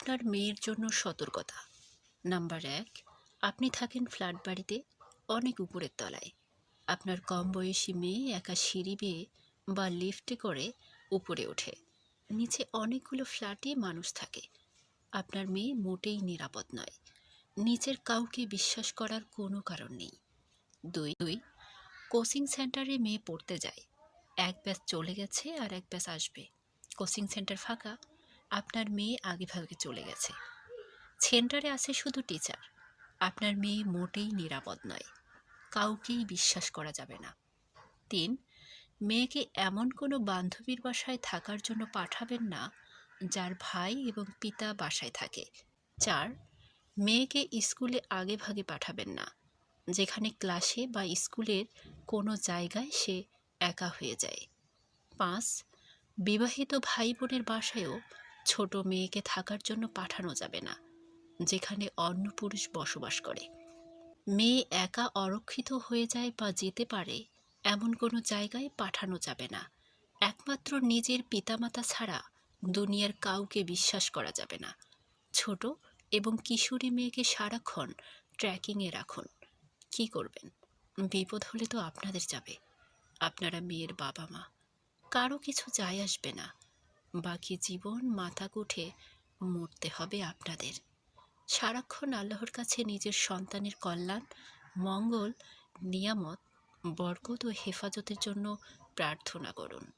আপনার মেয়ের জন্য সতর্কতা। নাম্বার এক, আপনি থাকেন ফ্ল্যাট বাড়িতে, অনেক উপরের তলায়। আপনার কম বয়সী মেয়ে একা সিঁড়ি বেয়ে বা লিফটে করে উপরে ওঠে। নিচে অনেকগুলো ফ্ল্যাটে মানুষ থাকে। আপনার মেয়ে মোটেই নিরাপদ নয়। নিচের কাউকে বিশ্বাস করার কোনো কারণ নেই। দুই দুই, কোচিং সেন্টারে মেয়ে পড়তে যায়। এক ব্যাচ চলে গেছে আর এক ব্যাচ আসবে। কোচিং সেন্টার ফাঁকা আপনার মেয়ে আগে ভাগে চলে গেছে। সেন্টারে আছে শুধু টিচার। আপনার মেয়ে মোটেই নিরাপদ নয়। কাউকেই বিশ্বাস করা যাবে না। তিন, মেয়েকে এমন কোনো বান্ধবীর বাসায় থাকার জন্য পাঠাবেন না যার ভাই এবং পিতা বাসায় থাকে। চার, মেয়েকে স্কুলে আগে ভাগে পাঠাবেন না, যেখানে ক্লাসে বা স্কুলের কোনো জায়গায় সে একা হয়ে যায়। পাঁচ, বিবাহিত ভাই বোনের বাসায়ও ছোট মেয়েকে থাকার জন্য পাঠানো যাবে না, যেখানে অন্য পুরুষ বসবাস করে। মেয়ে একা অরক্ষিত হয়ে যায় বা যেতে পারে, এমন কোনো জায়গায় পাঠানো যাবে না। একমাত্র নিজের পিতামাতা ছাড়া দুনিয়ার কাউকে বিশ্বাস করা যাবে না। ছোট এবং কিশোরী মেয়েকে সারাক্ষণ ট্র্যাকিংয়ে রাখুন। কি করবেন? বিপদ হলে তো আপনাদের যাবে। আপনারা মেয়ের বাবা মা কারও কিছু যায় আসবে না। বাকি জীবন মাথা কুঠে মরতে হবে আপনাদের। সারাক্ষণ আল্লাহর কাছে নিজের সন্তানের কল্যাণ, মঙ্গল, নিয়ামত, বরকত ও হেফাজতের জন্য প্রার্থনা করুন।